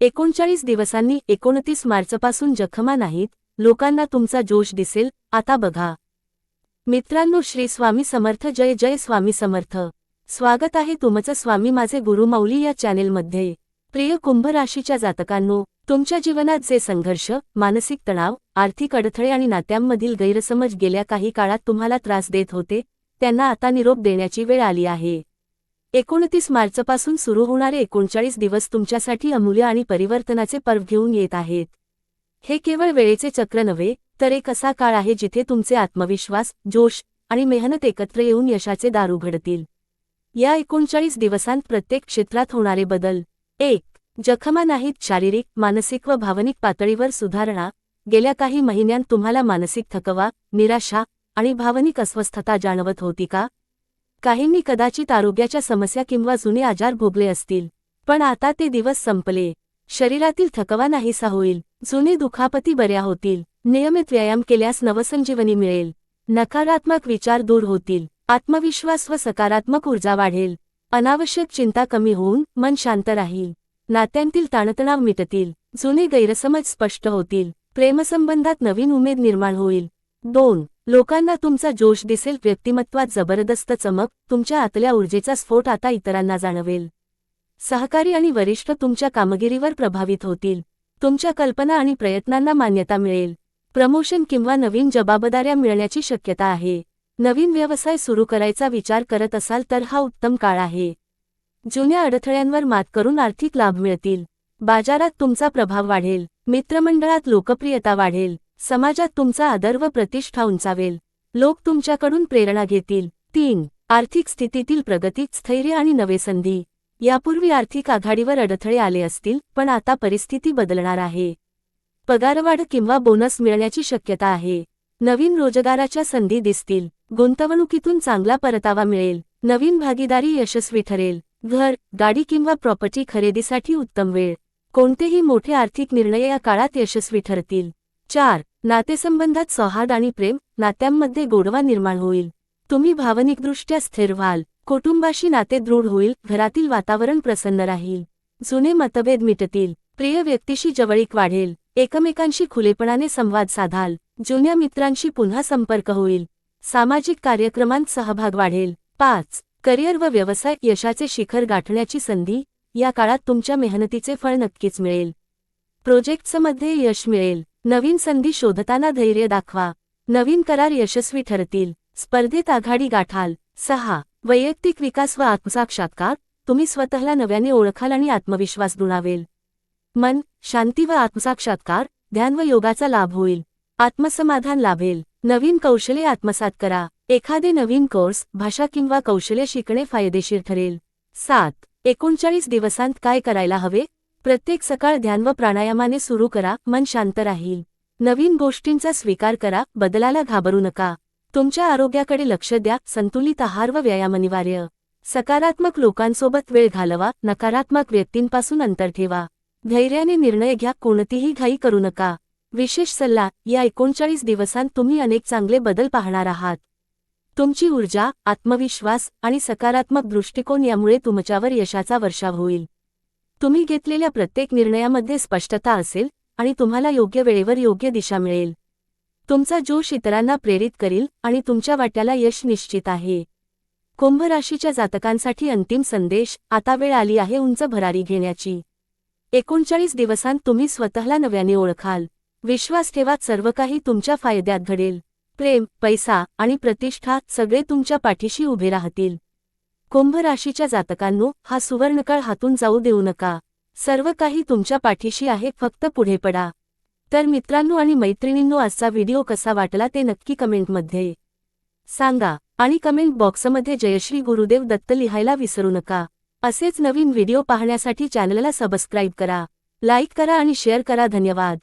एकोणचाळीस दिवसांनी एकोणतीस मार्चपासून जखमा नाहीत लोकांना तुमचा जोश दिसेल आता बघा. मित्रांनो श्री स्वामी समर्थ जय जय स्वामी समर्थ. स्वागत आहे तुमचं स्वामी माझे गुरुमाऊली या चॅनेलमध्ये. प्रिय कुंभ राशीच्या जातकांनो तुमच्या जीवनात जे संघर्ष मानसिक तणाव आर्थिक अडथळे आणि नात्यांमधील गैरसमज गेल्या काही काळात तुम्हाला त्रास देत होते त्यांना आता निरोप देण्याची वेळ आली आहे. एकोणतीस मार्चपासून सुरू होणारे एकोणचाळीस दिवस तुमच्यासाठी अमूल्य आणि परिवर्तनाचे पर्व घेऊन येत आहेत. हे केवळ वेळेचे चक्र नव्हे तर एक असा काळ आहे जिथे तुमचे आत्मविश्वास जोश आणि मेहनत एकत्र येऊन यशाचे दार उघडतील. या एकोणचाळीस दिवसांत प्रत्येक क्षेत्रात होणारे बदल. एक जखमा नाहीत शारीरिक मानसिक व भावनिक पातळीवर सुधारणा. गेल्या काही महिन्यांत तुम्हाला मानसिक थकवा निराशा आणि भावनिक अस्वस्थता जाणवत होती का? काहींनी कदाचित आरोग्याच्या समस्या किंवा जुने आजार भोगले असतील. पण आता ते दिवस संपले. शरीरातील थकवा नाहीसा होईल. जुने दुखापती बऱ्या होतील. नियमित व्यायाम केल्यास नवसंजीवनी मिळेल. नकारात्मक विचार दूर होतील. आत्मविश्वास व सकारात्मक ऊर्जा वाढेल. अनावश्यक चिंता कमी होऊन मन शांत राहील. नात्यांतील ताणतणाव मिटतील. जुने गैरसमज स्पष्ट होतील. प्रेमसंबंधात नवीन उमेद निर्माण होईल. दोन लोकांना तुमचा जोश दिसेल व्यक्तिमत्वात जबरदस्त चमक तुमच्या आतल्या ऊर्जेचा स्फोट आता इतरांना जाणवेल. सहकारी आणि वरिष्ठ तुमच्या कामगिरीवर प्रभावित होतील. तुमच्या कल्पना आणि प्रयत्नांना मान्यता मिळेल. प्रमोशन किंवा नवीन जबाबदाऱ्या मिळण्याची शक्यता आहे. नवीन व्यवसाय सुरू करायचा विचार करत असाल तर हा उत्तम काळ आहे. जुन्या अडथळ्यांवर मात करून आर्थिक लाभ मिळतील. बाजारात तुमचा प्रभाव वाढेल. मित्रमंडळात लोकप्रियता वाढेल. समाजात तुमचा आदर व प्रतिष्ठा उंचावेल. लोक तुमच्याकडून प्रेरणा घेतील. तीन आर्थिक स्थितीतील प्रगतीत स्थैर्य आणि नवे संधी. यापूर्वी आर्थिक आघाडीवर अडथळे आले असतील पण आता परिस्थिती बदलणार आहे. पगारवाढ किंवा बोनस मिळण्याची शक्यता आहे. नवीन रोजगाराच्या संधी दिसतील. गुंतवणुकीतून चांगला परतावा मिळेल. नवीन भागीदारी यशस्वी ठरेल. घर गाडी किंवा प्रॉपर्टी खरेदीसाठी उत्तम वेळ. कोणतेही मोठे आर्थिक निर्णय या काळात यशस्वी ठरतील. चार नातेसंबंधात सौहार्द आणि प्रेम नात्यांमध्ये गोडवा निर्माण होईल. तुम्ही भावनिकदृष्ट्या स्थिर व्हाल. कुटुंबाशी नाते दृढ होईल. घरातील वातावरण प्रसन्न राहील. जुने मतभेद मिटतील. प्रिय व्यक्तीशी जवळीक वाढेल. एकमेकांशी खुलेपणाने संवाद साधाल. जुन्या मित्रांशी पुन्हा संपर्क होईल. सामाजिक कार्यक्रमांत सहभाग वाढेल. पाच. करिअर व व्यवसाय यशाचे शिखर गाठण्याची संधी. या काळात तुमच्या मेहनतीचे फळ नक्कीच मिळेल. प्रोजेक्ट्समध्ये यश मिळेल. नवीन संधी शोधताना धैर्य दाखवा. नवीन करार यशस्वी ठरतील. स्पर्धेत आघाडी गाठाल. सहा. वैयक्तिक विकास व आत्मसाक्षात्कार. तुम्ही स्वतःला नव्याने ओळखाल आणि आत्मविश्वास दुणावेल. मन शांती व आत्मसाक्षात्कार. ध्यान व योगाचा लाभ होईल. आत्मसमाधान लाभेल. नवीन कौशल्ये आत्मसात करा. एखादे नवीन कोर्स भाषा किंवा कौशल्य शिकणे फायदेशीर ठरेल. सात. एकोणचाळीस दिवसांत काय करायला हवे? प्रत्येक सकाळ ध्यान व प्राणायामाने सुरू करा मन शांत राहील. नवीन गोष्टींचा स्वीकार करा बदलाला घाबरू नका. तुमच्या आरोग्याकडे लक्ष द्या संतुलित आहार व व्यायाम अनिवार्य. सकारात्मक लोकांसोबत वेळ घालवा नकारात्मक व्यक्तींपासून अंतर ठेवा. धैर्याने निर्णय घ्या कोणतीही घाई करू नका. विशेष सल्ला या एकोणचाळीस दिवसांत तुम्ही अनेक चांगले बदल पाहणार आहात. तुमची ऊर्जा आत्मविश्वास आणि सकारात्मक दृष्टिकोन यामुळे तुमच्यावर यशाचा वर्षाव होईल. तुम्ही घेतलेल्या प्रत्येक निर्णयामध्ये स्पष्टता असेल आणि तुम्हाला योग्य वेळेवर योग्य दिशा मिळेल. तुमचा जोश इतरांना प्रेरित करील आणि तुमच्या वाट्याला यश निश्चित आहे. कुंभ राशीच्या जातकांसाठी अंतिम संदेश आता वेळ आली आहे उंच भरारी घेण्याची. एकोणचाळीस दिवसांत तुम्ही स्वतःला नव्याने ओळखाल. विश्वास ठेवा सर्व काही तुमच्या फायद्यात घडेल. प्रेम पैसा आणि प्रतिष्ठा सगळे तुमच्या पाठीशी उभे राहतील. कुंभ राशीच्या जातकांनो हा सुवर्णकाळ हातून जाऊ देऊ नका. सर्व काही तुमच्या पाठीशी आहे फक्त पुढे पडा. तर मित्रांनो आणि मैत्रिणींनो आजचा व्हिडिओ कसा वाटला ते नक्की कमेंटमध्ये सांगा आणि कमेंट बॉक्समध्ये जयश्री गुरुदेव दत्त लिहायला विसरू नका. असेच नवीन व्हिडिओ पाहण्यासाठी चॅनलला सबस्क्राईब करा लाईक करा आणि शेअर करा. धन्यवाद.